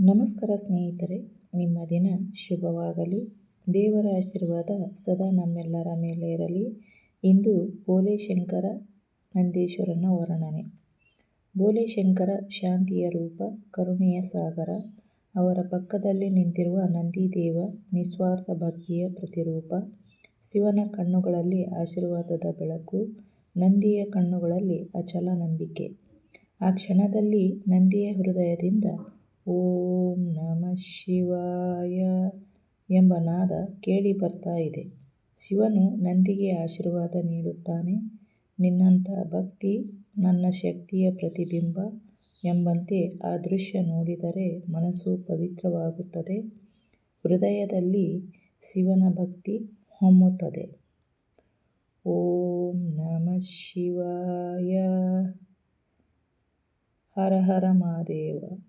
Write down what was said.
ನಮಸ್ಕಾರ ಸ್ನೇಹಿತರೆ, ನಿಮ್ಮ ದಿನ ಶುಭವಾಗಲಿ. ದೇವರ ಆಶೀರ್ವಾದ ಸದಾ ನಮ್ಮೆಲ್ಲರ ಮೇಲೆ ಇರಲಿ. ಇಂದು ಬೋಲೆಶಂಕರ ನಂದೀಶ್ವರನ ವರ್ಣನೆ. ಬೋಲೆಶಂಕರ ಶಾಂತಿಯ ರೂಪ, ಕರುಣೆಯ ಸಾಗರ, ಅವರ ಪಕ್ಕದಲ್ಲಿ ನಿಂತಿರುವ ನಂದಿದೇವ ನಿಸ್ವಾರ್ಥ ಭಕ್ತಿಯ ಪ್ರತಿರೂಪ, ಶಿವನ ಕಣ್ಣುಗಳಲ್ಲಿ ಆಶೀರ್ವಾದದ ಬೆಳಕು, ನಂದಿಯ ಕಣ್ಣುಗಳಲ್ಲಿ ಅಚಲ ನಂಬಿಕೆ. ಆ ಕ್ಷಣದಲ್ಲಿ ನಂದಿಯ ಹೃದಯದಿಂದ ಶಿವಾಯ ಎಂಬ ನಾದ ಕೇಳಿ ಬರ್ತಾ ಇದೆ. ಶಿವನು ನಂದಿಗೆ ಆಶೀರ್ವಾದ ನೀಡುತ್ತಾನೆ. ನಿನ್ನಂಥ ಭಕ್ತಿ, ನನ್ನ ಶಕ್ತಿಯ ಪ್ರತಿಬಿಂಬ ಎಂಬಂತೆ ಆ ದೃಶ್ಯ ನೋಡಿದರೆ ಮನಸ್ಸು ಪವಿತ್ರವಾಗುತ್ತದೆ. ಹೃದಯದಲ್ಲಿ ಶಿವನ ಭಕ್ತಿ ಹೊಮ್ಮುತ್ತದೆ. ಓಂ ನಮಃ ಶಿವಾಯ. ಹರ ಹರ ಮಹಾದೇವ.